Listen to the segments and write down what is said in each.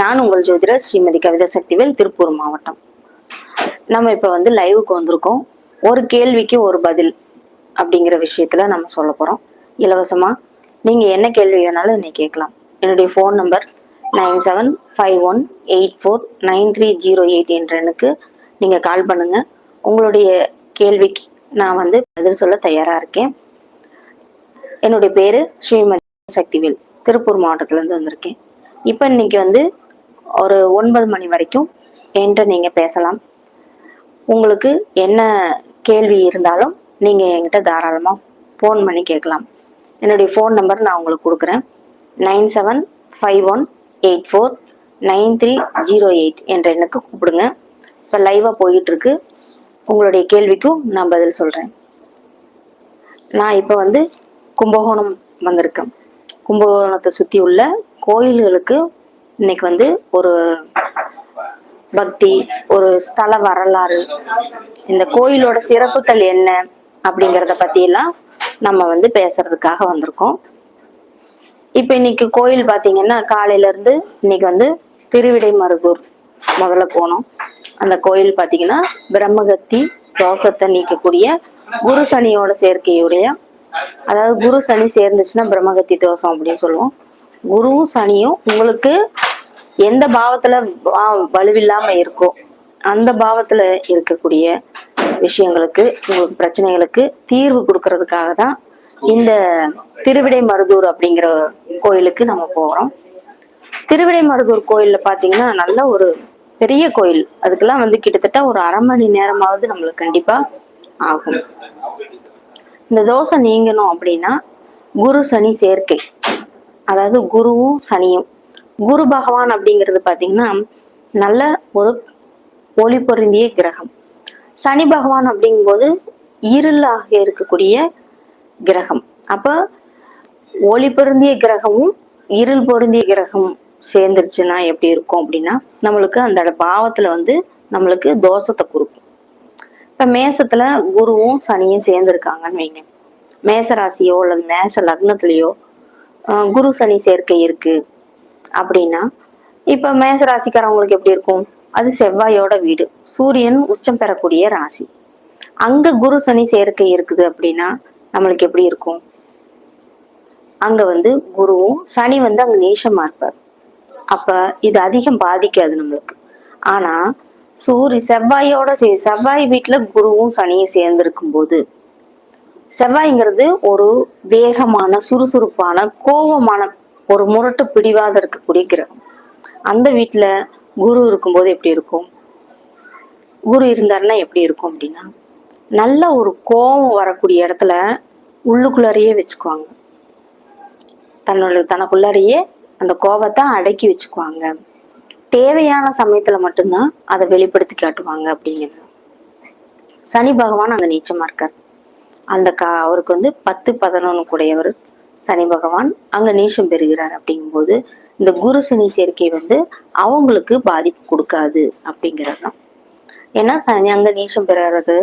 நான் உங்கள் ஜோதிடர் ஸ்ரீமதி கவிதா சக்திவேல் திருப்பூர் மாவட்டம். நம்ம இப்போ வந்து லைவுக்கு வந்திருக்கோம். ஒரு கேள்விக்கு ஒரு பதில் அப்படிங்கிற விஷயத்துல நம்ம சொல்ல போறோம். இலவசமா நீங்க என்ன கேள்வி வேணாலும் என்னை கேட்கலாம். என்னுடைய phone number nine seven five one eight four nine three zero eight என்ற எண்ணுக்கு நீங்க கால் பண்ணுங்க. உங்களுடைய கேள்விக்கு நான் வந்து பதில் சொல்ல தயாரா இருக்கேன். என்னுடைய பேரு ஸ்ரீமதி சக்திவேல். திருப்பூர் மாவட்டத்துலேருந்து வந்திருக்கேன். இப்போ இன்னைக்கு வந்து ஒரு ஒன்பது மணி வரைக்கும் என்கிட்ட நீங்கள் பேசலாம். உங்களுக்கு என்ன கேள்வி இருந்தாலும் நீங்கள் என்கிட்ட தாராளமாக ஃபோன் பண்ணி கேட்கலாம். என்னுடைய ஃபோன் நம்பர் நான் உங்களுக்கு கொடுக்குறேன். Nine seven five one eight four nine three zero eight என்ற எண்ணுக்கு கூப்பிடுங்க. இப்போ லைவாக போயிட்டுருக்கு உங்களுடைய கேள்விக்கும் நான் பதில் சொல்கிறேன் நான் இப்போ வந்து கும்பகோணம் வந்திருக்கேன். கும்பகோணத்தை சுற்றி உள்ள கோயில்களுக்கு இன்னைக்கு வந்து ஒரு பக்தி ஒரு ஸ்தல வரலாறு. இந்த கோயிலோட சிறப்புகள் என்ன அப்படிங்கிறத பத்தி எல்லாம் நம்ம வந்து பேசுறதுக்காக வந்திருக்கோம். இப்ப இன்னைக்கு கோயில் பாத்தீங்கன்னா காலையில இருந்து இன்னைக்கு வந்து திருவிடை மருதூர் முதல்ல போனோம். அந்த கோயில் பாத்தீங்கன்னா பிரம்மகத்தி தோஷத்தை நீக்கக்கூடிய குரு சனியோட சேர்க்கையுடைய அதாவது குரு சனி சேர்ந்துச்சுன்னா பிரம்மகத்தி தோஷம் அப்படின்னு சொல்லுவோம். குருவும் சனியும் உங்களுக்கு எந்த பாவத்துல வா- வலுவில்லாம இருக்கோ அந்த பாவத்துல இருக்கக்கூடிய விஷயங்களுக்கு உங்களுக்கு பிரச்சனைகளுக்கு தீர்வு கொடுக்கறதுக்காக தான் இந்த திருவிடை மருதூர் அப்படிங்கிற கோயிலுக்கு நம்ம போறோம். திருவிடை மருதூர் கோயில்ல பாத்தீங்கன்னா நல்ல ஒரு பெரிய கோயில். அதுக்கெல்லாம் வந்து கிட்டத்தட்ட ஒரு அரை மணி நேரமாவது நம்மளுக்கு கண்டிப்பா ஆகும். இந்த தோசை நீங்கணும் அப்படின்னா குரு சனி சேர்க்கை. அதாவது குருவும் சனியும். குரு பகவான் அப்படிங்கிறது பாத்தீங்கன்னா நல்ல ஒரு ஒளி பொருந்திய கிரகம். சனி பகவான் அப்படிங்கும்போது இருளாக இருக்கக்கூடிய கிரகம். அப்ப ஒளி பொருந்திய கிரகமும் இருள் பொருந்திய கிரகம் சேர்ந்துருச்சுன்னா எப்படி இருக்கும் அப்படின்னா நம்மளுக்கு அந்த பாவத்துல வந்து நம்மளுக்கு தோஷத்தை கொடுக்கும். இப்ப மேசத்துல குருவும் சனியும் சேர்ந்துருக்காங்கன்னு வைங்க. மேச ராசியோ அல்லது மேச லக்னத்திலேயோ குரு சனி சேர்க்கை இருக்கு அப்படின்னா இப்ப மேச ராசிக்காரவங்களுக்கு எப்படி இருக்கும்? அது செவ்வாயோட வீடு. சூரியன் உச்சம் பெறக்கூடிய ராசி. அங்க குரு சனி சேர்க்கை இருக்குது அப்படின்னா நம்மளுக்கு எப்படி இருக்கும்? அங்க வந்து குருவும் சனி வந்து அங்க நீசமா இருப்பார். அப்ப இது அதிகம் பாதிக்காது நம்மளுக்கு. ஆனா சூரிய செவ்வாயோட செவ்வாய் வீட்டுல குருவும் சனியும் சேர்ந்திருக்கும் போது செவ்வாய்ங்கிறது ஒரு வேகமான சுறுசுறுப்பான கோபமான ஒரு முரட்டு பிடிவாத இருக்கக்கூடிய கிரகம். அந்த வீட்டுல குரு இருக்கும்போது எப்படி இருக்கும்? குரு இருந்தாருன்னா எப்படி இருக்கும் அப்படின்னா நல்ல ஒரு கோபம் வரக்கூடிய இடத்துல உள்ளுக்குள்ளாரையே வச்சுக்குவாங்க. தன்னோட தனக்குள்ளாரையே அந்த கோபத்தை அடக்கி வச்சுக்குவாங்க. தேவையான சமயத்துல மட்டும்தான் அதை வெளிப்படுத்தி காட்டுவாங்க அப்படிங்கிறது. சனி பகவான் அங்க நீச்சமா இருக்கார். அந்த கா அவருக்கு வந்து பத்து பதினொன்னு கூடையவர் சனி பகவான் அங்க நீச்சம் பெறுகிறார் அப்படிங்கும்போது இந்த குரு சனி சேர்க்கை வந்து அவங்களுக்கு பாதிப்பு கொடுக்காது அப்படிங்கிறது தான். ஏன்னா சனி அங்க நீச்சம் பெறுறது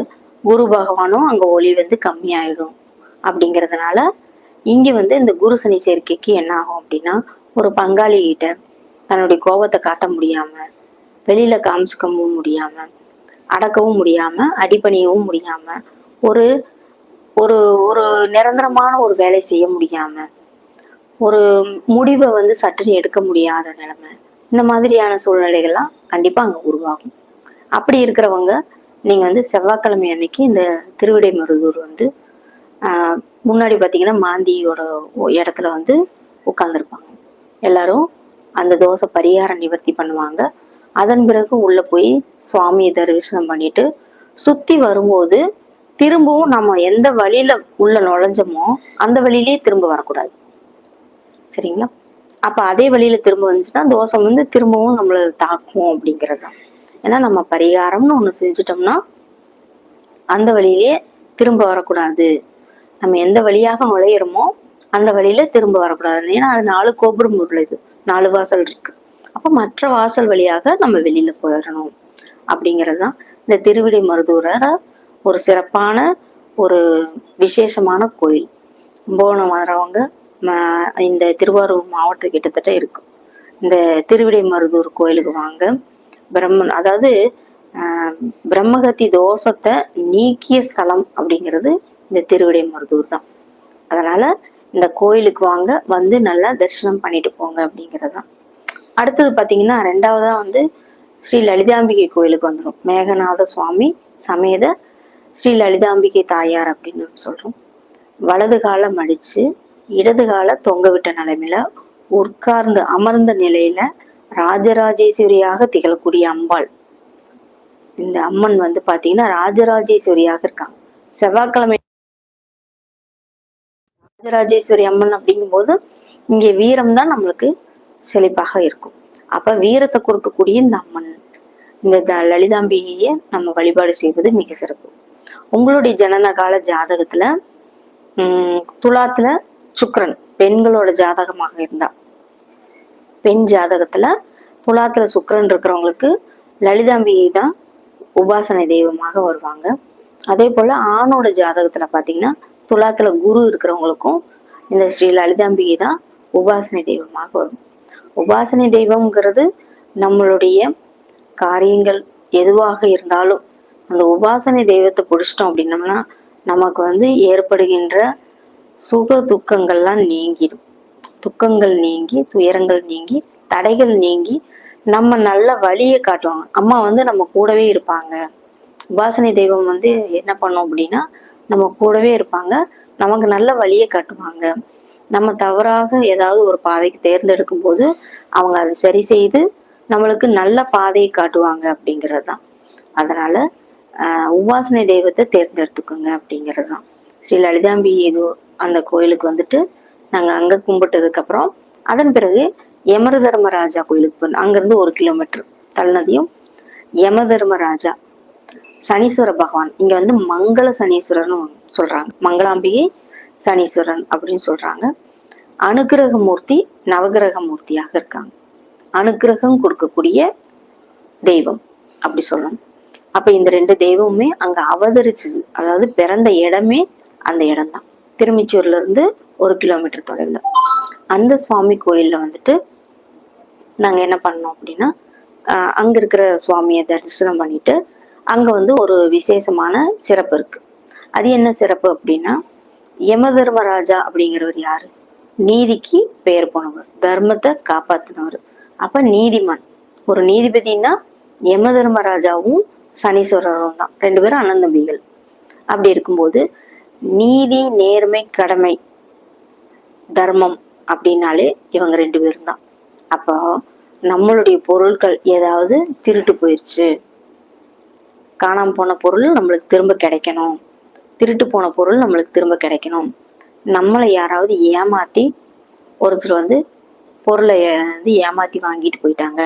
குரு பகவானும் அங்கே ஒளி வந்து கம்மியாயிடும் அப்படிங்கிறதுனால இங்க வந்து இந்த குரு சனி சேர்க்கைக்கு என்ன ஆகும் அப்படின்னா ஒரு பங்காளி கிட்ட தன்னுடைய கோபத்தை காட்ட முடியாம வெளியில காமிச்சுக்கவும் முடியாம அடக்கவும் முடியாம அடிபணியவும் முடியாம ஒரு ஒரு ஒரு நிரந்தரமான ஒரு வேலை செய்ய முடியாம ஒரு முடிவை வந்து சட்டுன்னு எடுக்க முடியாத நிலைமை இந்த மாதிரியான சூழ்நிலைகள்லாம் கண்டிப்பா அங்க உருவாகும். அப்படி இருக்கிறவங்க நீங்க வந்து செவ்வாய்க்கிழமை அன்னைக்கு இந்த திருவிடை மருதூர் வந்து ஆஹ், முன்னாடி பாத்தீங்கன்னா மாந்தியோட இடத்துல வந்து உட்கார்ந்துருப்பாங்க. எல்லாரும் அந்த தோசை பரிகாரம் நிவர்த்தி பண்ணுவாங்க. அதன் பிறகு உள்ள போய் சுவாமியை தரிசனம் பண்ணிட்டு சுத்தி வரும்போது திரும்பவும் நம்ம எந்த வழியில உள்ள நுழைஞ்சோமோ அந்த வழியிலேயே திரும்ப வரக்கூடாது. சரிங்களா? அப்ப அதே வழியில திரும்ப வந்துச்சுன்னா தோஷம் வந்து திரும்பவும் நம்மள தாக்கும் அப்படிங்கிறது தான். ஏன்னா நம்ம பரிகாரம்னு ஒண்ணு செஞ்சுட்டோம்னா அந்த வழியிலேயே திரும்ப வரக்கூடாது. நம்ம எந்த வழியாக நுழையிறோமோ அந்த வழியில திரும்ப வரக்கூடாது. ஏன்னா அது நாலு கோபுரம் உள்ளது நாலு வாசல் இருக்கு. அப்ப மற்ற வாசல் வழியாக நம்ம வெளியில போயிடணும் அப்படிங்கிறது தான் இந்த திருவிடை மருதூரோட ஒரு சிறப்பான ஒரு விசேஷமான கோயில். கும்பகோணம் வரவங்க இந்த திருவாரூர் மாவட்டம் கிட்டத்தட்ட இருக்கும் இந்த திருவிடைமருதூர் கோயிலுக்கு வாங்க. பிரம்மன் அதாவது ஆஹ், பிரம்மகத்தி தோஷத்தை நீக்கிய ஸ்தலம் அப்படிங்கிறது இந்த திருவிடைமருதூர் தான். அதனால இந்த கோயிலுக்கு வாங்க வந்து நல்லா தரிசனம் பண்ணிட்டு போங்க அப்படிங்கிறது தான். அடுத்தது பார்த்தீங்கன்னா ரெண்டாவதா வந்து ஸ்ரீ லலிதாம்பிகை கோயிலுக்கு வந்துடும் மேகநாத சுவாமி சமேத ஸ்ரீ லலிதாம்பிகை தாயார் அப்படின்னு சொல்றோம். வலது காலை மடிச்சு இடது காலை தொங்க விட்ட நிலைமையில உட்கார்ந்து அமர்ந்த நிலையில ராஜராஜேஸ்வரியாக திகழக்கூடிய அம்பாள். இந்த அம்மன் வந்து பாத்தீங்கன்னா ராஜராஜேஸ்வரியாக இருக்காங்க செவ்வாய்க்கிழமை ராஜராஜேஸ்வரி அம்மன் அப்படிங்கும்போது இங்கே வீரம் தான் நம்மளுக்கு செழிப்பாக இருக்கும். அப்ப வீரத்தை கொடுக்கக்கூடிய இந்த அம்மன் இந்த லலிதாம்பிகையை நம்ம வழிபாடு செய்வது மிக சிறப்பு. உங்களுடைய ஜனன கால ஜாதகத்துல உம் துலாத்துல சுக்கரன் பெண்களோட ஜாதகமாக இருந்தா. பெண் ஜாதகத்துல துலாத்துல சுக்கரன் இருக்கிறவங்களுக்கு லலிதாம்பிகை தான் உபாசனை தெய்வமாக வருவாங்க. அதே போல ஆணோட ஜாதகத்துல பாத்தீங்கன்னா துலாத்துல குரு இருக்கிறவங்களுக்கும் இந்த ஸ்ரீ லலிதாம்பிகை தான் உபாசனை தெய்வமாக வரும். உபாசனை தெய்வம்ங்கிறது நம்மளுடைய காரியங்கள் எதுவாக இருந்தாலும் அந்த உபாசனை தெய்வத்தை பிடிச்சிட்டோம் அப்படின்னம்னா நமக்கு வந்து ஏற்படுகின்ற சுக துக்கங்கள்லாம் நீங்கிடும் துக்கங்கள் நீங்கி துயரங்கள் நீங்கி தடைகள் நீங்கி நம்ம நல்ல வழியை காட்டுவாங்க. அம்மா வந்து நம்ம கூடவே இருப்பாங்க. உபாசனை தெய்வம் வந்து என்ன பண்ணும் அப்படின்னா நம்ம கூடவே இருப்பாங்க. நமக்கு நல்ல வழியை காட்டுவாங்க. நம்ம தவறாக ஏதாவது ஒரு பாதைக்கு தேர்ந்தெடுக்கும் போது அவங்க அதை சரி செய்து நம்மளுக்கு நல்ல பாதையை காட்டுவாங்க அப்படிங்கிறது தான் அதனால உபாசனை தெய்வத்தை தேர்ந்தெடுத்துக்கோங்க அப்படிங்கிறது தான் ஸ்ரீ லலிதாம்பி ஏதோ அந்த கோயிலுக்கு வந்துட்டு நாங்கள் அங்கே கும்பிட்டதுக்கு அப்புறம் அதன் பிறகு யமர தர்மராஜா கோயிலுக்கு போனோம் அங்கேருந்து ஒரு கிலோமீட்டர் தள்ளனதையும் யம தர்மராஜா சனீஸ்வர பகவான் இங்க வந்து மங்கள சனீஸ்வரர்னு சொல்றாங்க. மங்களாம்பிகை சனீஸ்வரன் அப்படின்னு சொல்றாங்க. அனுக்கிரக மூர்த்தி நவகிரக மூர்த்தியாக இருக்காங்க. அனுக்கிரகம் கொடுக்கக்கூடிய தெய்வம் அப்படி சொல்லணும். அப்ப இந்த ரெண்டு தெய்வமுமே அங்க அவதரிச்சது அதாவது பிறந்த இடமே அந்த இடம் தான் திருமிச்சூர்ல இருந்து ஒரு கிலோமீட்டர் தொலைவில். அந்த சுவாமி கோயில்ல வந்துட்டு நாங்க என்ன பண்ணோம் அப்படின்னா அங்க இருக்கிற சுவாமியை தரிசனம் பண்ணிட்டு அங்க வந்து ஒரு விசேஷமான சிறப்பு இருக்கு. அது என்ன சிறப்பு அப்படின்னா யம தர்மராஜா அப்படிங்கிறவர் யாரு? நீதிக்கு பெயர் போனவர். தர்மத்தை காப்பாத்தினவர். அப்ப நீதிமான். ஒரு நீதிபதினா யம தர்மராஜாவும் சனீஸ்வரரும் தான். ரெண்டு பேரும் அண்ணன் தம்பிகள். அப்படி இருக்கும்போது நீதி நேர்மை கடமை தர்மம் அப்படின்னாலே இவங்க ரெண்டு பேரும் தான். அப்போ நம்மளுடைய பொருட்கள் ஏதாவது திருட்டு போயிடுச்சு காணாமல் போன பொருள் நம்மளுக்கு திரும்ப கிடைக்கணும். திருட்டு போன பொருள் நம்மளுக்கு திரும்ப கிடைக்கணும். நம்மளை யாராவது ஏமாத்தி ஒருத்தர் வந்து பொருளை வந்து ஏமாத்தி வாங்கிட்டு போயிட்டாங்க.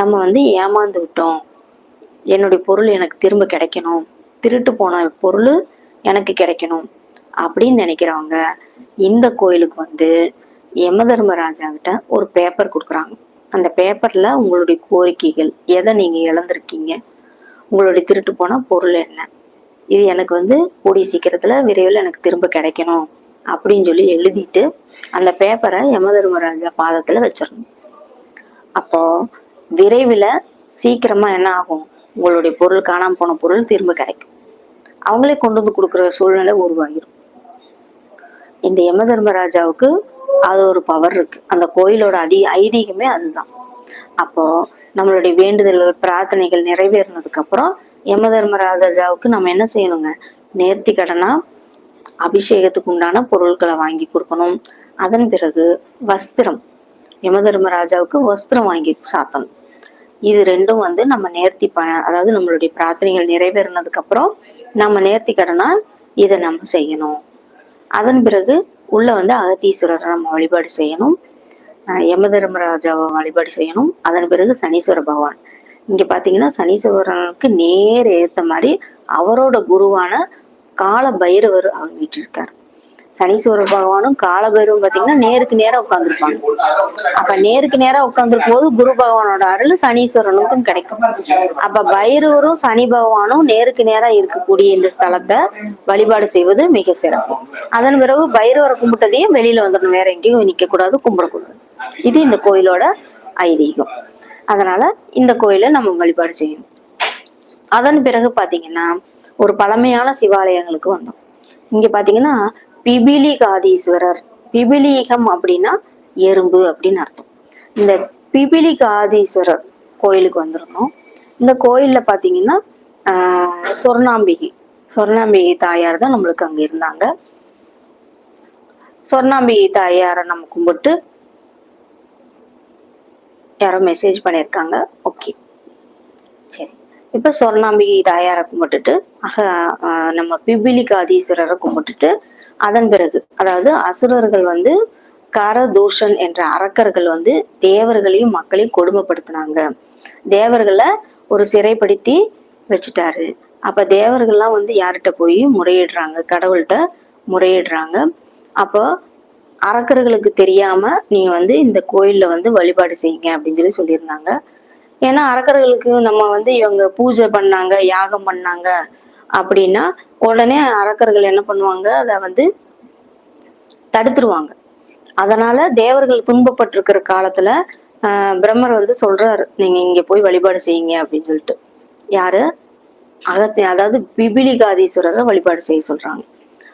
நம்ம வந்து ஏமாந்து விட்டோம். என்னுடைய பொருள் எனக்கு திரும்ப கிடைக்கணும். திருட்டு போன பொருள் எனக்கு கிடைக்கணும் அப்படின்னு நினைக்கிறவங்க இந்த கோயிலுக்கு வந்து யம தர்மராஜா கிட்ட ஒரு பேப்பர் கொடுக்குறாங்க. அந்த பேப்பர்ல உங்களுடைய கோரிக்கைகள் எதை நீங்க இழந்திருக்கீங்க உங்களுடைய திருட்டு போன பொருள் என்ன இது எனக்கு வந்து கூடிய சீக்கிரத்துல விரைவில் எனக்கு திரும்ப கிடைக்கணும் அப்படின்னு சொல்லி எழுதிட்டு அந்த பேப்பரை யம தர்மராஜா பாதத்துல வச்சிடணும். அப்போ விரைவில் சீக்கிரமா என்ன ஆகும்? உங்களுடைய பொருள் காணாம போன பொருள் திரும்ப கிடைக்கும். அவங்களே கொண்டு வந்து கொடுக்குற சூழ்நிலை உருவாகிரும். இந்த யம தர்மராஜாவுக்கு அது ஒரு பவர் இருக்கு. அந்த கோயிலோட அதி ஐதீகமே அதுதான். அப்போ நம்மளுடைய வேண்டுதல்கள் பிரார்த்தனைகள் நிறைவேறினதுக்கு அப்புறம் யம தர்மராஜாவுக்கு நம்ம என்ன செய்யணுங்க? நேர்த்தி கடனா அபிஷேகத்துக்கு உண்டான பொருட்களை வாங்கி கொடுக்கணும். அதன் பிறகு வஸ்திரம். யம தர்மராஜாவுக்கு வஸ்திரம் வாங்கி சாத்தணும். இது ரெண்டும் வந்து நம்ம நேர்த்தி ப அதாவது நம்மளுடைய பிரார்த்தனைகள் நிறைவேறினதுக்கு அப்புறம் நம்ம நேர்த்தி கடனா இதை நம்ம செய்யணும். அதன் பிறகு உள்ள வந்து அகத்தீஸ்வரரை நம்ம வழிபாடு செய்யணும். அஹ் யம தர்மராஜாவை வழிபாடு செய்யணும். அதன் பிறகு சனீஸ்வர பகவான். இங்க பாத்தீங்கன்னா சனீஸ்வரனுக்கு நேர் ஏத்த மாதிரி அவரோட குருவான கால பைரவர் அவர் வீட்டிருக்காரு. சனீஸ்வரர் பகவானும் காலபைரவும் பாத்தீங்கன்னா நேருக்கு நேரா உட்காந்துருப்பாங்க அப்ப நேருக்கு நேரா உட்காந்துருக்கும் போது குரு பகவானோட அருள் சனீஸ்வரனுக்கும் கிடைக்கும். அப்ப பைரவரும் சனி பகவானும் நேருக்கு நேரா இருக்கக்கூடிய இந்த ஸ்தலத்தை வழிபாடு செய்வது மிக சிறப்பு. அதன் பிறகு பைரவரை கும்பிட்டதையும் வெளியில வந்துடணும். வேற எங்கேயும் நிக்க கூடாது கும்பிடக்கூடாது. இது இந்த கோயிலோட ஐதீகம். அதனால இந்த கோயிலை நம்ம வழிபாடு செய்யணும். அதன் பிறகு பாத்தீங்கன்னா ஒரு பழமையான சிவாலயங்களுக்கு வந்தோம். இங்க பாத்தீங்கன்னா பிபிலிகாதீஸ்வரர். பிபிலீகம் அப்படின்னா எறும்பு அப்படின்னு அர்த்தம். இந்த பிபிலிகாதீஸ்வரர் கோயிலுக்கு வந்திருந்தோம் இந்த கோயில்ல பாத்தீங்கன்னா ஆஹ் சொர்ணாம்பிகை. சொர்ணாம்பிகை தாயார் தான் நம்மளுக்கு அங்க இருந்தாங்க. சொர்ணாம்பிகை தாயாரை நம்ம கும்பிட்டு யாரோ மெசேஜ் பண்ணியிருக்காங்க. ஓகே சரி. இப்போ சொர்ணாம்பிகை தாயாரை கும்பிட்டுட்டு அக ஆஹ் நம்ம பிபிலிகாதீஸ்வரரை கும்பிட்டுட்டு அதன் பிறகு அதாவது அசுரர்கள் வந்து கரதூஷன் என்ற அரக்கர்கள் வந்து தேவர்களையும் மக்களையும் கொடுமைப்படுத்தினாங்க. தேவர்களை ஒரு சிறைப்படுத்தி வச்சுட்டாரு. அப்ப தேவர்கள்லாம் வந்து யார்கிட்ட போய் முறையிடுறாங்க? கடவுள்கிட்ட முறையிடுறாங்க. அப்போ அரக்கர்களுக்கு தெரியாம நீங்க வந்து இந்த கோயில்ல வந்து வழிபாடு செய்யுங்க அப்படின்னு சொல்லி சொல்லியிருந்தாங்க. ஏன்னா அரக்கர்களுக்கு நம்ம வந்து இவங்க பூஜை பண்ணாங்க யாகம் பண்ணாங்க. அப்படின்னா உடனே அரக்கர்கள் என்ன பண்ணுவாங்க? அதை வந்து தடுத்துருவாங்க. அதனால தேவர்கள் துன்பப்பட்டிருக்கிற காலத்துல ஆஹ் பிரம்மர் வந்து சொல்றாரு நீங்க இங்க போய் வழிபாடு செய்யுங்க அப்படின்னு சொல்லிட்டு. யாரு? அகத்திய அதாவது பிபிலிகாதீஸ்வரரை வழிபாடு செய்ய சொல்றாங்க.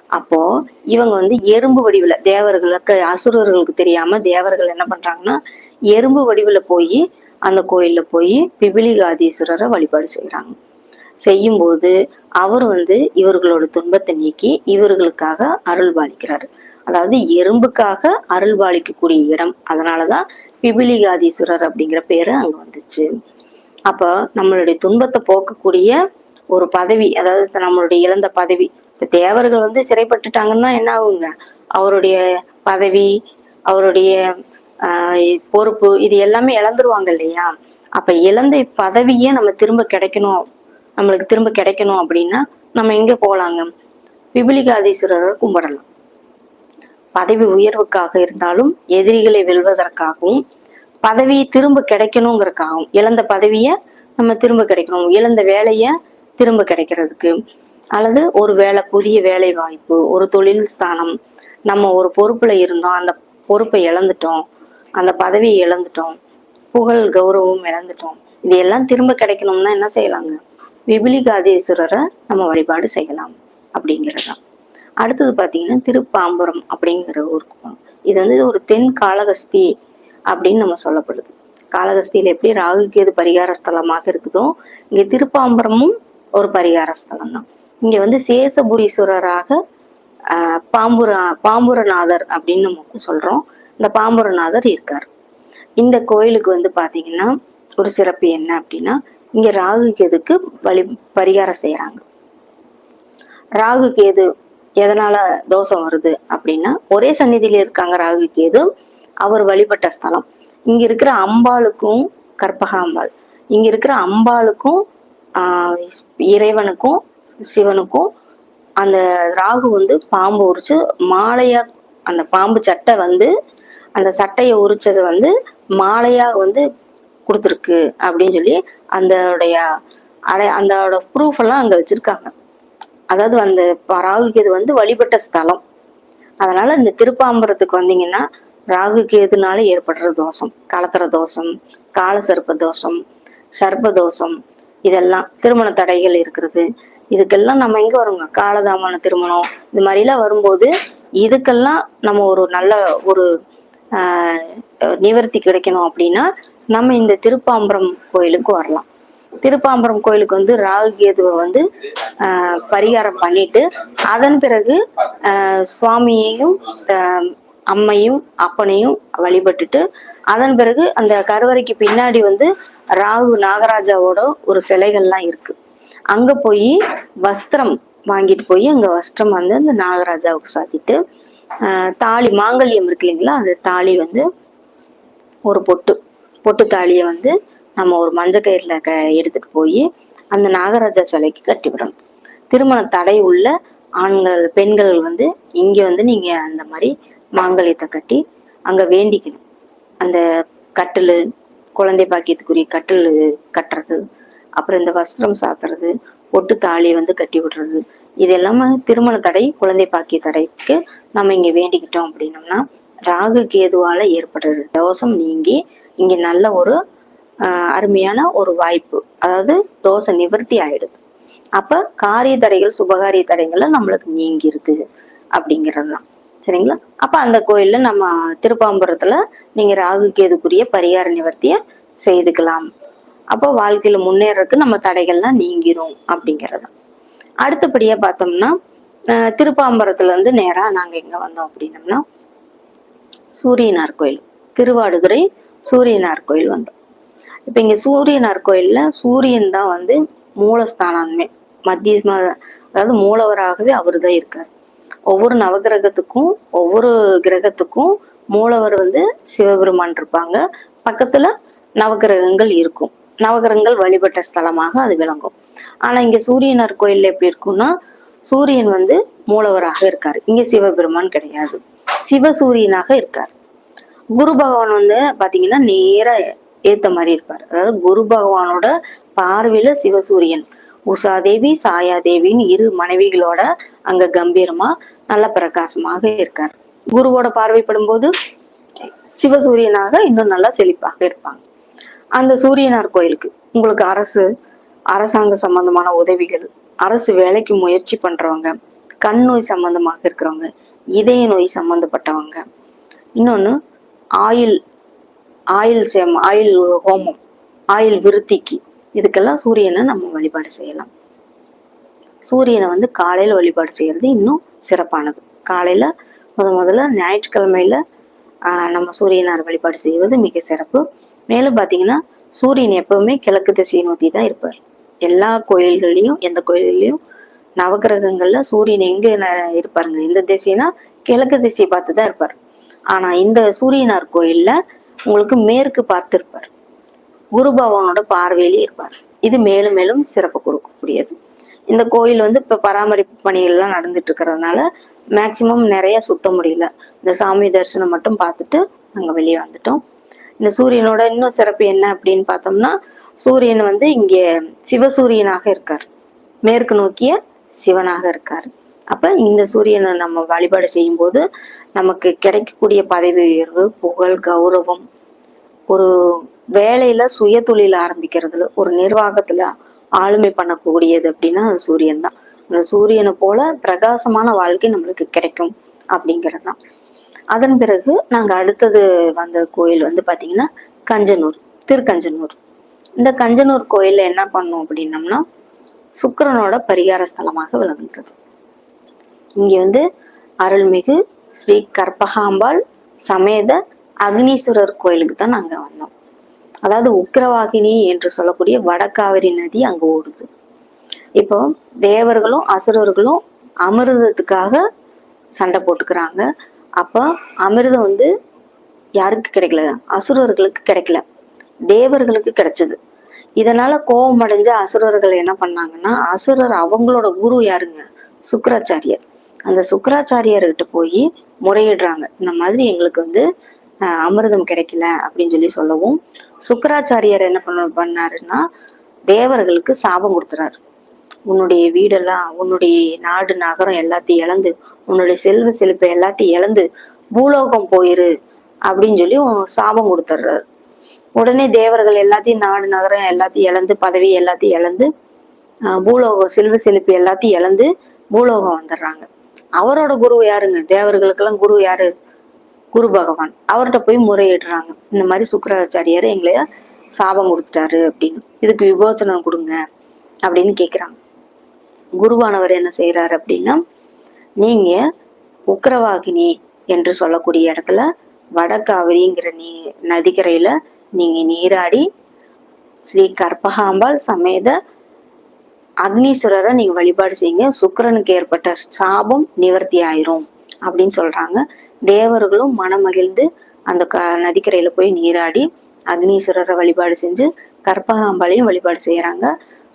அப்போ இவங்க வந்து எறும்பு வடிவுல தேவர்களுக்கு அசுரர்களுக்கு தெரியாம தேவர்கள் என்ன பண்றாங்கன்னா எறும்பு வடிவுல போய் அந்த கோயில்ல போய் பிபிலிகாதீஸ்வரரை வழிபாடு செய்யறாங்க செய்யும்போது அவர் வந்து இவர்களோட துன்பத்தை நீக்கி இவர்களுக்காக அருள் பாலிக்கிறார். அதாவது எறும்புக்காக அருள் பாலிக்கக்கூடிய இடம். அதனாலதான் பிபிலிகாதீஸ்வரர் அப்படிங்கிற பேரு அங்க வந்துச்சு. அப்போ நம்மளுடைய துன்பத்தை போக்கக்கூடிய ஒரு பதவி அதாவது நம்மளுடைய இழந்த பதவி இப்ப தேவர்கள் வந்து சிறைப்பட்டுட்டாங்கன்னா என்ன ஆகுங்க? அவருடைய பதவி அவருடைய பொறுப்பு இது எல்லாமே இழந்துருவாங்க இல்லையா? அப்ப இழந்த பதவியே நம்ம திரும்ப கிடைக்கணும் நம்மளுக்கு திரும்ப கிடைக்கணும் அப்படின்னா நம்ம எங்க போலாங்க? விபுலிகாதீஸ்வரரை கும்பிடலாம். பதவி உயர்வுக்காக இருந்தாலும் எதிரிகளை வெல்வதற்காகவும் பதவி திரும்ப கிடைக்கணுங்கிறதுக்காகவும் இழந்த பதவியை நம்ம திரும்ப கிடைக்கணும். இழந்த வேலையை திரும்ப கிடைக்கிறதுக்கு. அல்லது ஒரு வேலை புதிய வேலை வாய்ப்பு ஒரு தொழில் ஸ்தானம். நம்ம ஒரு பொறுப்புல இருந்தோம் அந்த பொறுப்பை இழந்துட்டோம் அந்த பதவியை இழந்துட்டோம் புகழ் கௌரவம் இழந்துட்டோம். இது எல்லாம் திரும்ப கிடைக்கணும்னா என்ன செய்யலாங்க? விபிலிகாதீஸ்வரரை நம்ம வழிபாடு செய்யலாம் அப்படிங்கிறதுதான் அடுத்தது பாத்தீங்கன்னா திருப்பாம்புரம் அப்படிங்கிற ஊருக்கு போகணும் இது வந்து ஒரு தென் காளகஸ்தி அப்படின்னு நம்ம சொல்லப்படுது. காளகஸ்தியில எப்படி ராகுகேது பரிகார ஸ்தலமாக இருக்குதோ இங்க திருப்பாம்பரமும் ஒரு பரிகார ஸ்தலம் தான். இங்க வந்து சேசபுரீஸ்வரராக ஆஹ் பாம்புர பாம்புரநாதர் அப்படின்னு நம்ம சொல்றோம். இந்த பாம்புரநாதர் இருக்கார். இந்த கோயிலுக்கு வந்து பாத்தீங்கன்னா ஒரு சிறப்பு என்ன அப்படின்னா இங்க ராகு கேதுக்கு வழி பரிகாரம் செய்யறாங்க ராகு கேது எதனால தோஷம் வருது அப்படின்னா ஒரே சந்நிதியில இருக்காங்க ராகு கேது அவர் வழிபட்ட ஸ்தலம். இங்க இருக்கிற அம்பாளுக்கும் கற்பகாம்பாள் இங்க இருக்கிற அம்பாளுக்கும் ஆஹ் இறைவனுக்கும் சிவனுக்கும் அந்த ராகு வந்து பாம்பு உரிச்சு மாலையா அந்த பாம்பு சட்டை வந்து அந்த சட்டையை உரிச்சது வந்து மாலையா வந்து கொடுத்துருக்கு அப்படின்னு சொல்லி அந்தோடைய அடை அந்தோட ப்ரூஃப் எல்லாம் அங்க வச்சிருக்காங்க. அதாவது அந்த ராகு கேது வந்து வழிபட்ட ஸ்தலம். அதனால இந்த திருப்பாம்பரத்துக்கு வந்தீங்கன்னா ராகு கேதுனால ஏற்படுற தோஷம் கலத்திர தோஷம் கால சர்ப்ப தோஷம் சர்ப்ப தோஷம் இதெல்லாம் திருமண தடைகள் இருக்கிறது. இதுக்கெல்லாம் நம்ம எங்க வருங்க? காலதாமன திருமணம் இந்த மாதிரிலாம் வரும்போது இதுக்கெல்லாம் நம்ம ஒரு நல்ல ஒரு ஆஹ் நிவர்த்தி கிடைக்கணும் அப்படின்னா நம்ம இந்த திருப்பாம்பரம் கோயிலுக்கு வரலாம். திருப்பாம்பரம் கோயிலுக்கு வந்து ராகு கேதுவை வந்து ஆஹ் பரிகாரம் பண்ணிட்டு அதன் பிறகு சுவாமியையும் அம்மையும் அப்பனையும் வழிபட்டுட்டு அதன் பிறகு அந்த கருவறைக்கு பின்னாடி வந்து ராகு நாகராஜாவோட ஒரு சிலைகள்லாம் இருக்கு. அங்க போய் வஸ்திரம் வாங்கிட்டு போய் அங்க வஸ்திரம் வந்து அந்த நாகராஜாவுக்கு சாத்திட்டு ஆஹ் தாலி மாங்கல்யம் இருக்கு இல்லைங்களா? அந்த தாலி வந்து ஒரு பொட்டு பொட்டு தாலியை வந்து நம்ம ஒரு மஞ்சள் கயிறுல க எடுத்துட்டு போய் அந்த நாகராஜா சிலைக்கு கட்டி விடணும். திருமண தடை உள்ள ஆண்கள் பெண்கள் வந்து இங்க வந்து நீங்க அந்த மாதிரி மாங்கல்யத்தை கட்டி அங்க வேண்டிக்கணும். அந்த கட்டிலு குழந்தை பாக்கியத்துக்குரிய கட்டில் கட்டுறது அப்புறம் இந்த வஸ்திரம் சாத்துறது பொட்டு தாலி வந்து கட்டி விடுறது. இது எல்லாமே திருமண தடை குழந்தை பாக்கிய தடைக்கு நம்ம இங்க வேண்டிக்கிட்டோம் அப்படின்னோம்னா ராகு கேதுவால ஏற்படுற தோஷம் நீங்கி இங்க நல்ல ஒரு அருமையான ஒரு வாய்ப்பு. அதாவது தோசை நிவர்த்தி ஆயிடுது. அப்ப காரிய தடைகள் சுபகாரிய தடைகள் நம்மளுக்கு நீங்கிருது அப்படிங்கிறது தான் சரிங்களா? அப்ப அந்த கோயில்ல நம்ம திருப்பாம்புரத்துல நீங்க ராகு கேதுக்குரிய பரிகார நிவர்த்திய செய்துக்கலாம். அப்போ வாழ்க்கையில முன்னேறதுக்கு நம்ம தடைகள்லாம் நீங்கிரும் அப்படிங்கிறது அடுத்தபடியா பார்த்தோம்னா திருப்பாம்பரத்துல இருந்து நேரா நாங்க எங்க வந்தோம் அப்படின்னம்னா சூரியனார் கோயில் திருவாடுதுறை சூரியனார் கோயில் வந்தோம் இப்ப இங்க சூரியனார் கோயில்ல சூரியன் தான் வந்து மூலஸ்தானமே. மத்திய அதாவது மூலவராகவே அவர் தான் இருக்கார். ஒவ்வொரு நவகிரகத்துக்கும் ஒவ்வொரு கிரகத்துக்கும் மூலவர் வந்து சிவபெருமான் இருப்பாங்க. பக்கத்துல நவகிரகங்கள் இருக்கும். நவகிரகங்கள் வழிபட்ட ஸ்தலமாக அது விளங்கும். ஆனா இங்க சூரியனார் கோயில்ல எப்படி இருக்கும்னா சூரியன் வந்து மூலவராக இருக்காரு. இங்க சிவபெருமான் கிடையாது. சிவசூரியனாக இருக்கார். குரு பகவான் வந்து பாத்தீங்கன்னா நேரா ஏத்த மாதிரி இருப்பார். அதாவது குரு பகவானோட பார்வையில சிவசூரியன். உஷாதேவி சாயாதேவின்னு இரு மனைவிகளோட அங்க கம்பீரமா நல்ல பிரகாசமாக இருக்கார். குருவோட பார்வைப்படும் போது சிவசூரியனாக இன்னும் நல்லா செழிப்பாக இருப்பாங்க. அந்த சூரியனார் கோயிலுக்கு உங்களுக்கு அரசு அரசாங்க சம்பந்தமான உதவிகள் அரசு வேலைக்கு முயற்சி பண்றவங்க கண் நோய் சம்பந்தமாக இருக்கிறவங்க இதய நோய் சம்பந்தப்பட்டவங்க இன்னொன்னு ஆயில் ஆயில் சேம் ஆயில் ஹோமம் ஆயில் விருத்திக்கு. இதுக்கெல்லாம் சூரியனை நம்ம வழிபாடு செய்யலாம். சூரியனை வந்து காலையில வழிபாடு செய்யறது இன்னும் சிறப்பானது. காலையில முத முதல்ல ஞாயிற்றுக்கிழமையில் ஆஹ், நம்ம சூரியனார் வழிபாடு செய்வது மிக சிறப்பு. மேலும் பாத்தீங்கன்னா சூரியன் எப்பவுமே கிழக்கு திசையை நோக்கி தான் இருப்பார். எல்லா கோயில்கள்லயும் எந்த கோயில்கள்லயும் நவகிரகங்களில் சூரியன் எங்க ந- இருப்பாருங்க. இந்த திசைனா கிழக்கு திசையை பார்த்து தான் இருப்பார். ஆனா இந்த சூரியனார் கோயில்ல உங்களுக்கு மேற்கு பார்த்திருப்பார். குரு பகவானோட பார்வையிலே இருப்பார். இது மேலும் மேலும் சிறப்பு கொடுக்கக்கூடியது. இந்த கோயில் வந்து இப்ப பராமரிப்பு பணிகள் எல்லாம் நடந்துட்டு இருக்கிறதுனால மேக்சிமம் நிறைய சுத்த முடியல. இந்த சாமி தரிசனம் மட்டும் பார்த்துட்டு நாங்க வெளியே வந்துட்டோம். இந்த சூரியனோட இன்னும் சிறப்பு என்ன அப்படின்னு பார்த்தோம்னா சூரியன் வந்து இங்கே சிவசூரியனாக இருக்கார். மேற்கு நோக்கிய சிவனாக இருக்கார். அப்ப இந்த சூரியனை நம்ம வழிபாடு செய்யும் போது நமக்கு கிடைக்கக்கூடிய பதவி உயர்வு புகழ் கௌரவம் ஒரு வேலையில சுய தொழில் ஆரம்பிக்கிறதுல ஒரு நிர்வாகத்துல ஆளுமை பண்ணக்கூடியது அப்படின்னா அது சூரியன் தான். அந்த சூரியனை போல பிரகாசமான வாழ்க்கை நம்மளுக்கு கிடைக்கும் அப்படிங்கிறது தான் அதன் பிறகு நாங்க அடுத்தது வந்த கோயில் வந்து பாத்தீங்கன்னா கஞ்சனூர் திருக்கஞ்சனூர். இந்த கஞ்சனூர் கோயில்ல என்ன பண்ணோம் அப்படின்னம்னா சுக்கரனோட பரிகார ஸ்தலமாக விளங்குகிறது இங்கே வந்து அருள்மிகு ஸ்ரீ கற்பகாம்பாள் சமேத அக்னீஸ்வரர் கோயிலுக்கு தான் நாங்கள் வந்தோம். அதாவது உக்கிரவாகினி என்று சொல்லக்கூடிய வடக்காவிரி நதி அங்கே ஓடுது. இப்போ தேவர்களும் அசுரர்களும் அமிர்தத்துக்காக சண்டை போட்டுக்கிறாங்க. அப்போ அமிர்தம் வந்து யாருக்கு கிடைக்கல? அசுரர்களுக்கு கிடைக்கல. தேவர்களுக்கு கிடைச்சது. இதனால கோபம் அடைஞ்ச அசுரர்கள் என்ன பண்ணாங்கன்னா அசுரர் அவங்களோட குரு யாருங்க? சுக்கராச்சாரியர். அந்த சுக்கராச்சாரியர்கிட்ட போய் முறையிடுறாங்க. இந்த மாதிரி எங்களுக்கு வந்து ஆஹ், அமிர்தம் கிடைக்கல அப்படின்னு சொல்லி சொல்லவும் சுக்கராச்சாரியார் என்ன பண்ண பண்ணாருன்னா தேவர்களுக்கு சாபம் கொடுத்துறாரு. உன்னுடைய வீடெல்லாம் உன்னுடைய நாடு நகரம் எல்லாத்தையும் இழந்து உன்னுடைய செல்வ செழிப்பை எல்லாத்தையும் இழந்து பூலோகம் போயிரு அப்படின்னு சொல்லி சாபம் கொடுத்துட்றாரு உடனே தேவர்கள் எல்லாத்தையும் நாடு நகரம் எல்லாத்தையும் இழந்து பதவி எல்லாத்தையும் இழந்து ஆஹ் பூலோகம் செல்வ செழிப்பு எல்லாத்தையும் இழந்து பூலோகம் வந்துடுறாங்க. அவரோட குரு யாருங்க? தேவர்களுக்கெல்லாம் குரு யாரு? குரு பகவான். அவர்கிட்ட போய் முறையிடுறாங்க. இந்த மாதிரி சுக்கராச்சாரியார் எங்களைய சாபம் கொடுத்துட்டாரு அப்படின்னு. இதுக்கு விமோச்சனம் கொடுங்க அப்படின்னு கேக்குறாங்க. குருவானவர் என்ன செய்யறாரு அப்படின்னா நீங்க உக்கரவாகினி என்று சொல்லக்கூடிய இடத்துல வடகாவிரிங்கிற நீ நதிக்கரையில நீங்க நீராடி ஸ்ரீ கற்பகாம்பாள் சமேத அக்னீஸ்வரரை நீங்க வழிபாடு செய்யுங்க. சுக்கிரனுக்கு ஏற்பட்ட சாபம் நிவர்த்தி ஆயிரும் அப்படின்னு சொல்றாங்க. தேவர்களும் மனமகிழ்ந்து அந்த க நதிக்கரையில போய் நீராடி அக்னீஸ்வரரை வழிபாடு செஞ்சு கற்பகாம்பாளையும் வழிபாடு செய்யறாங்க.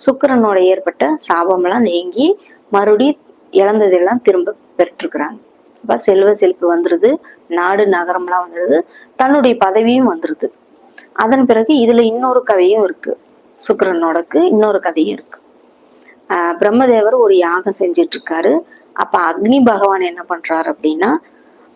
சுக்கரனோட ஏற்பட்ட சாபமெல்லாம் நீங்கி மறுபடி இழந்ததெல்லாம் திரும்ப பெற்றுக்கிறாங்க அப்ப செல்வ செழிப்பு வந்துருது நாடு நகரம்லாம் வந்துருது தன்னுடைய பதவியும் வந்துருது. அதன் பிறகு இதுல இன்னொரு கதையும் இருக்கு. சுக்கிரனோடக்கு இன்னொரு கதையும் இருக்கு. பிரம்மதேவர் ஒரு யாகம் செஞ்சிட்டு இருக்காரு அப்ப அக்னி பகவான் என்ன பண்றாரு அப்படின்னா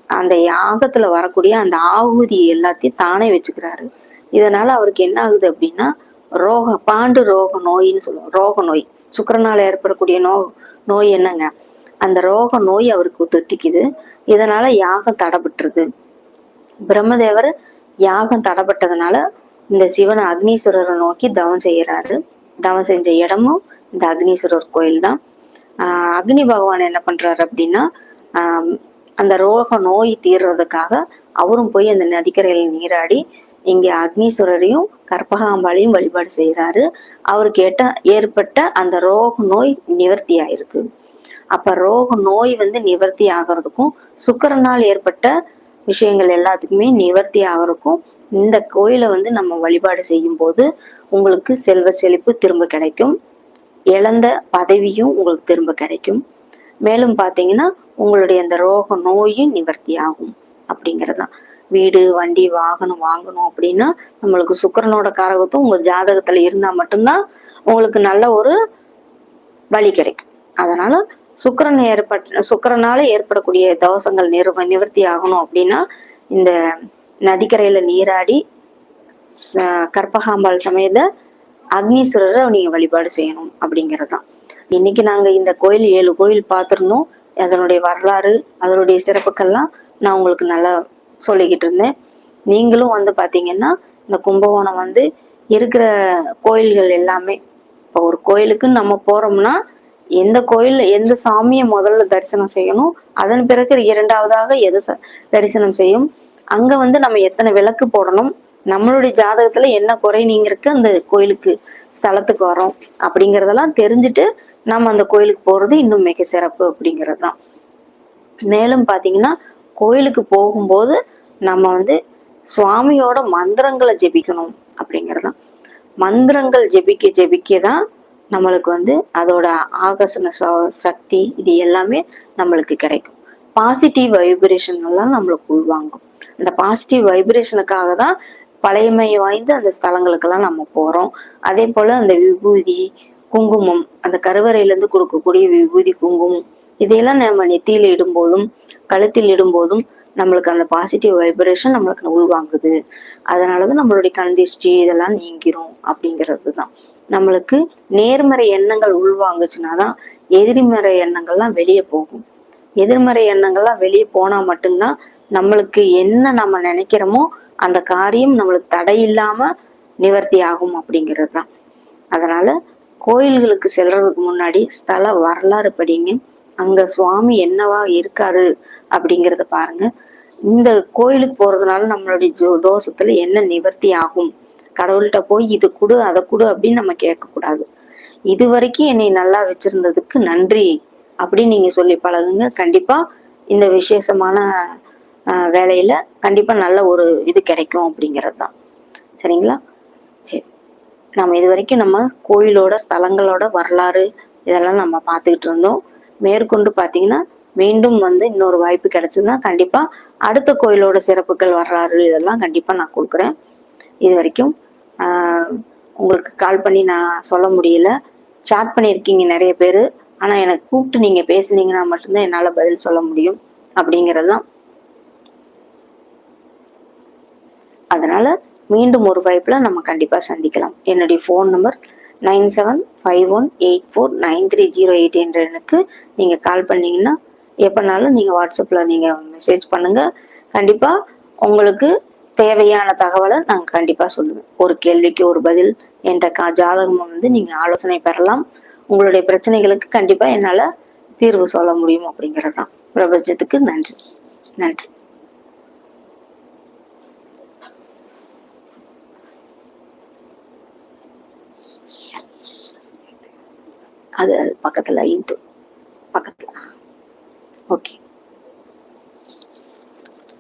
அந்த யாகத்துல வரக்கூடிய அந்த ஆகுதி எல்லாத்தையும் தானே வச்சுக்கிறாரு. இதனால அவருக்கு என்ன ஆகுது அப்படின்னா ரோக பாண்டு ரோக நோயின்னு சொல்லுவோம். ரோக நோய். சுக்கரனால ஏற்படக்கூடிய நோ நோய் என்னங்க? அந்த ரோக நோய் அவருக்கு தொத்திக்குது. இதனால யாகம் தடைபட்டுருது. பிரம்மதேவர் யாகம் தடைப்பட்டதுனால இந்த சிவன் அக்னீஸ்வரரை நோக்கி தவம் செய்யறாரு. தவம் செஞ்ச இடமும் இந்த அக்னீஸ்வரர் கோயில் தான். ஆஹ் அக்னி பகவான் என்ன பண்றாரு அப்படின்னா ஆஹ் அந்த ரோக நோய் தீர்றதுக்காக அவரும் போய் அந்த நதிக்கரையில் நீராடி இங்க அக்னீஸ்வரரையும் கற்பகாம்பாளையும் வழிபாடு செய்யறாரு அவருக்கு ஏட்ட ஏற்பட்ட அந்த ரோக நோய் நிவர்த்தி ஆயிருக்கு அப்ப ரோக நோய் வந்து நிவர்த்தி ஆகிறதுக்கும் சுக்கரனால் ஏற்பட்ட விஷயங்கள் எல்லாத்துக்குமே நிவர்த்தி ஆகிறதுக்கும் இந்த கோயிலை வந்து நம்ம வழிபாடு செய்யும் போது உங்களுக்கு செல்வ செழிப்பு திரும்ப கிடைக்கும். இழந்த பதவியும் உங்களுக்கு திரும்ப கிடைக்கும். மேலும் பார்த்தீங்கன்னா உங்களுடைய அந்த ரோக நோயும் நிவர்த்தி ஆகும் அப்படிங்கிறதுதான். வீடு வண்டி வாகனம் வாங்கணும் அப்படின்னா நம்மளுக்கு சுக்கரனோட காரகத்தும் உங்க ஜாதகத்துல இருந்தா மட்டும்தான் உங்களுக்கு நல்ல ஒரு வழி கிடைக்கும். அதனால சுக்கரன் ஏற்பட்ட சுக்கரனால ஏற்படக்கூடிய தோஷங்கள் நிறுவ நிவர்த்தி ஆகணும் அப்படின்னா இந்த நதிக்கரையில நீராடி கற்பகாம்பாள் சமயத்தை அக்னீஸ்வரரை நீங்க வழிபாடு செய்யணும் அப்படிங்கிறது தான் இன்னைக்கு நாங்க இந்த கோயில் ஏழு கோயில் பார்த்துருந்தோம். அதனுடைய வரலாறு அதனுடைய சிறப்புக்கெல்லாம் நான் உங்களுக்கு நல்லா சொல்லிக்கிட்டு இருந்தேன். நீங்களும் வந்து பாத்தீங்கன்னா இந்த கும்பகோணம் வந்து இருக்கிற கோயில்கள் எல்லாமே இப்போ ஒரு கோயிலுக்கு நம்ம போறோம்னா எந்த கோயில் எந்த சாமியை முதல்ல தரிசனம் செய்யணும் அதன் பிறகு இரண்டாவதாக எது தரிசனம் செய்யும் அங்க வந்து நம்ம எத்தனை விளக்கு போடணும் நம்மளுடைய ஜாதகத்துல என்ன குறை நீங்கிறதுக்கு அந்த கோயிலுக்கு ஸ்தலத்துக்கு வரோம் அப்படிங்கறதெல்லாம் தெரிஞ்சுட்டு நம்ம அந்த கோயிலுக்கு போறது இன்னும் மிக சிறப்பு அப்படிங்கிறது தான் மேலும் பாத்தீங்கன்னா கோயிலுக்கு போகும்போது நம்ம வந்து சுவாமியோட மந்திரங்களை ஜெபிக்கணும் அப்படிங்கறதுதான். மந்திரங்கள் ஜெபிக்க ஜெபிக்க தான் நம்மளுக்கு வந்து அதோட ஆகசன சக்தி இது எல்லாமே நம்மளுக்கு கிடைக்கும். பாசிட்டிவ் வைப்ரேஷன் எல்லாம் நம்மளுக்கு உள்வாங்கும். அந்த பாசிட்டிவ் வைப்ரேஷனுக்காக தான் பழையமை வாய்ந்த அந்த ஸ்தலங்களுக்கெல்லாம் நம்ம போறோம். அதே போல அந்த விபூதி குங்குமம் அந்த கருவறையில இருந்து கொடுக்கக்கூடிய விபூதி குங்குமம் இதையெல்லாம் நம்ம நெத்தியில இடும்போதும் கழுத்தில் இடும்போதும் நம்மளுக்கு அந்த பாசிட்டிவ் வைப்ரேஷன் நம்மளுக்கு உள்வாங்குது. அதனாலதான் நம்மளுடைய கந்திஷ்டி இதெல்லாம் நீங்கிரும் அப்படிங்கிறது தான் நம்மளுக்கு நேர்மறை எண்ணங்கள் உள்வாங்குச்சுனாதான் எதிர்மறை எண்ணங்கள்லாம் வெளியே போகும். எதிர்மறை எண்ணங்கள்லாம் வெளியே போனா மட்டும்தான் நம்மளுக்கு என்ன நம்ம நினைக்கிறோமோ அந்த காரியம் நம்மளுக்கு தடை இல்லாம நிவர்த்தி ஆகும் அப்படிங்கிறது தான் அதனால கோயில்களுக்கு செல்றதுக்கு முன்னாடி ஸ்தல வரலாறு படிங்க. அங்க சுவாமி என்னவா இருக்காரு அப்படிங்கிறத பாருங்க. இந்த கோயிலுக்கு போறதுனால நம்மளுடைய ஜோ தோஷத்துல என்ன நிவர்த்தி ஆகும்? கடவுள்கிட்ட போய் இது கொடு அதை கொடு அப்படின்னு நம்ம கேட்கக்கூடாது. இது வரைக்கும் என்னை நல்லா வச்சிருந்ததுக்கு நன்றி அப்படின்னு நீங்க சொல்லி பழகுங்க. கண்டிப்பா இந்த விசேஷமான வேலையில கண்டிப்பா நல்ல ஒரு இது கிடைக்கும் அப்படிங்கிறது தான் சரிங்களா? சரி. நம்ம இது வரைக்கும் நம்ம கோயிலோட ஸ்தலங்களோட வரலாறு இதெல்லாம் நம்ம பார்த்துக்கிட்டு இருந்தோம். மேற்கொண்டு பார்த்தீங்கன்னா மீண்டும் வந்து இன்னொரு வாய்ப்பு கிடைச்சதுன்னா கண்டிப்பா அடுத்த கோயிலோட சிறப்புகள் வரலாறு இதெல்லாம் கண்டிப்பா நான் கொடுக்குறேன். இது வரைக்கும் உங்களுக்கு கால் பண்ணி நான் சொல்ல முடியல. சாட் பண்ணியிருக்கீங்க நிறைய பேர். ஆனால் எனக்கு கூப்பிட்டு நீங்கள் பேசுனீங்கன்னா மட்டும்தான் என்னால் பதில் சொல்ல முடியும் அப்படிங்கிறது தான் அதனால மீண்டும் ஒரு வாய்ப்பில் நம்ம கண்டிப்பாக சந்திக்கலாம். என்னுடைய phone number nine seven five one eight four nine three zero eight என்ற எண்ணுக்கு நீங்கள் கால் பண்ணீங்கன்னா எப்போனாலும் நீங்கள் வாட்ஸ்அப்பில் நீங்கள் மெசேஜ் பண்ணுங்கள் கண்டிப்பாக உங்களுக்கு தேவையான தகவலை நாங்கள் கண்டிப்பாக சொல்லுவேன். ஒரு கேள்விக்கு ஒரு பதில் என்ற கா ஜாதகம் வந்து நீங்கள் ஆலோசனை பெறலாம். உங்களுடைய பிரச்சனைகளுக்கு கண்டிப்பாக என்னால் தீர்வு சொல்ல முடியும் அப்படிங்கிறது தான் பிரபஞ்சத்துக்கு நன்றி. நன்றி. அது பக்கத்தில் இன்ட்டு பக்கத்தில். ஓகே